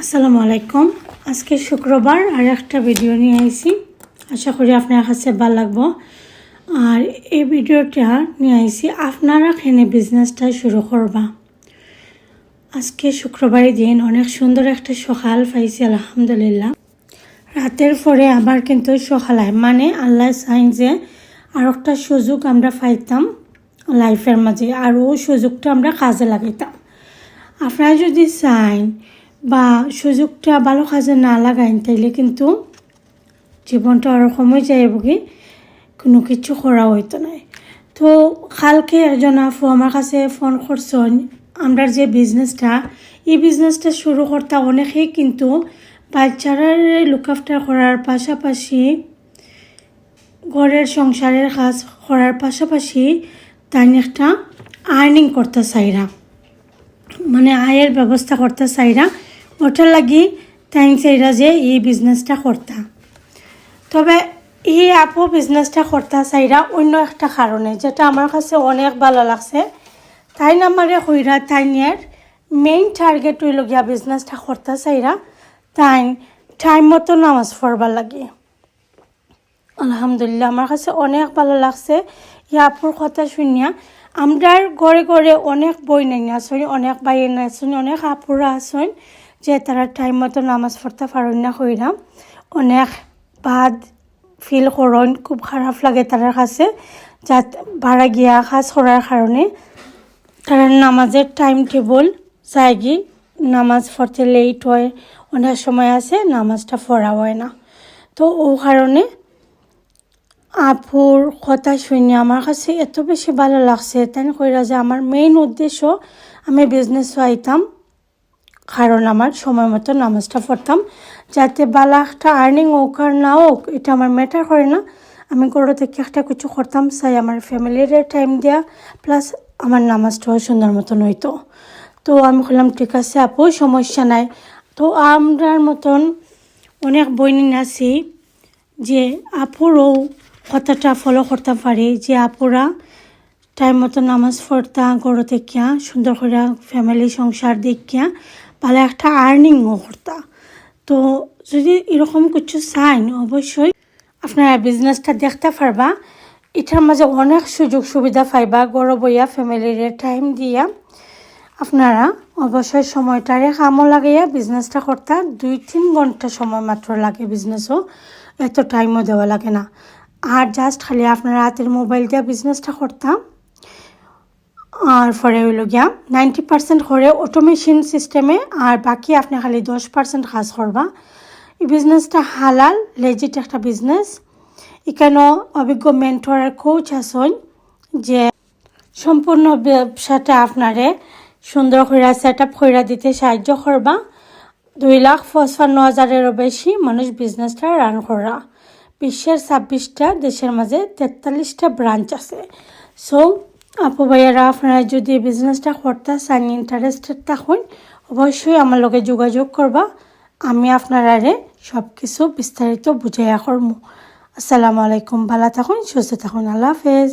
আসসালামু আলাইকুম। আজকে শুক্রবার আর একটা ভিডিও নিয়ে আইছি। আশা করি আপনার কাছে ভালো লাগবো। আর এই ভিডিওটা নিয়ে আইছি, আপনারা খেনে বিজনেসটা শুরু করবা? আজকে শুক্রবারের দিন অনেক সুন্দর একটা সকাল পাইছি, আলহামদুলিল্লাহ। রাতের পরে আবার কিন্তু সকালায় মানে আল্লাহ চাইন যে আর একটা সুযোগ আমরা পাইতাম লাইফের মাঝে, আর ও সুযোগটা আমরা কাজে লাগাইতাম। আপনারা যদি চান বা সুযোগটা ভালো কাজে না লাগাইন তাইলে কিন্তু জীবনটা ওরকমই যাইব কি কোনো কিছু করা হইতো না তো কালকে একজন আপু আমার কাছে ফোন করছেন আমরা যে বিজনেসটা এই বিজনেসটা শুরু করতে অনেকেই কিন্তু বাচ্চারার লুক আফটার করার পাশাপাশি ঘরের সংসারের কাজ করার পাশাপাশি তাই একটা আর্নিং করতে চাইরা মানে আয়ের ব্যবস্থা করতে চাইরা ওটার লাগি তাই চাইরা যে এই বিজনেসটা করতা তবে এই আপু বিজনেসটা করতে চাইরা অন্য একটা কারণে যেটা আমার কাছে অনেক ভালো লাগছে। তাই নামারে হইরা তাই নিয়ার মেইন টার্গেট হইল গিয়া বিজনেসটা করতে চাইরা তাই টাইম মতো নামাজ পড়বার লাগে। আলহামদুলিল্লাহ আমার কাছে অনেক ভালো লাগছে। ইয়াপুর কথা শুনিয়া আমরার ঘরে ঘরে অনেক বই নেই আসুন অনেক ভাই আসুন অনেক আপুরা আসুন যে তারা টাইম মতো নামাজ পড়তে পারেন না হইলাম অনেক বাদ ফিল করেন, খুব খারাপ লাগে তার কাছে। যা ভাড়া গিয়া কাজ করার কারণে তারা নামাজের টাইম টেবল যায়গি নামাজ পড়তে লেট হয়, অনেক সময় আছে নামাজটা পড়া হয় না। তো ও কারণে আপুর কথা শুনে আমার কাছে এত বেশি ভালো লাগছে। তাই কইরা যে আমার মেইন উদ্দেশ্য আমি বিজনেস আইতাম কারণ আমার সময় মতো নামাজটা পড়তাম। যাতে বালা একটা আর্নিং হোক আর না হোক, এটা আমার ম্যাটার করে না। আমি গরু থেকে একটা কিছু করতাম, চাই আমার ফ্যামিলির টাইম দেওয়া প্লাস আমার নামাজটাও সুন্দর মতন হইতো। তো আমি বললাম, ঠিক আছে আপু, সমস্যা নাই। তো আমরার মতন অনেক বইনিন আছি যে আপুরও কথাটা ফলো করতে পারি, যে আপুরা টাইম মতো নামাজ পড়তা গড় দেখিয়া সুন্দর করে ফ্যামিলি সংসার দেখিয়া ভালো একটা আর্নিংও করতা তো যদি এরকম কিছু চাইন অবশ্যই আপনারা বিজনেসটা দেখতে পারবা। এটার মাঝে অনেক সুযোগ সুবিধা পাইবা গড় বইয়া ফ্যামিলির টাইম দিয়া। আপনারা অবশ্যই সময়টারে কামও লাগাইয়া বিজনেসটা করতে দুই তিন ঘণ্টা সময় মাত্র লাগে বিজনেসও এত টাইমও দেওয়া লাগে না। আর জাস্ট খালি আপনারা হাতের মোবাইল দিয়ে বিজনেসটা করতাম। আর পরে হইল গিয়া নাইনটি পার্সেন্ট করে অটোমেশন সিস্টেমে আর বাকি আপনি খালি দশ পার্সেন্ট কাজ করবা। এই বিজনেসটা হালাল লেজিট একটা বিজনেস এখানেও অভিজ্ঞ মেন্টর আর কোচ আসন যে সম্পূর্ণ ব্যবসাটা আপনারে সুন্দর করে সেট আপ করে দিতে সাহায্য করবা। দুই লাখ পঁচপান্ন হাজারেরও বেশি মানুষ বিজনেসটা রান করা। বিশ্বের ছাব্বিশটা, দেশের মাঝে তেতাল্লিশটা ব্রাঞ্চ আছে। সো আপু ভাইয়ারা, আপনারা যদি বিজনেসটা করতে চান ইন্টারেস্টেড থাকুন অবশ্যই আমার লগে যোগাযোগ করবা। আমি আপনারারে সব কিছু বিস্তারিত বুঝাইয়া করব আসসালামু আলাইকুম, ভালো থাকুন, সুস্থ থাকুন। আল্লাহ হাফেজ।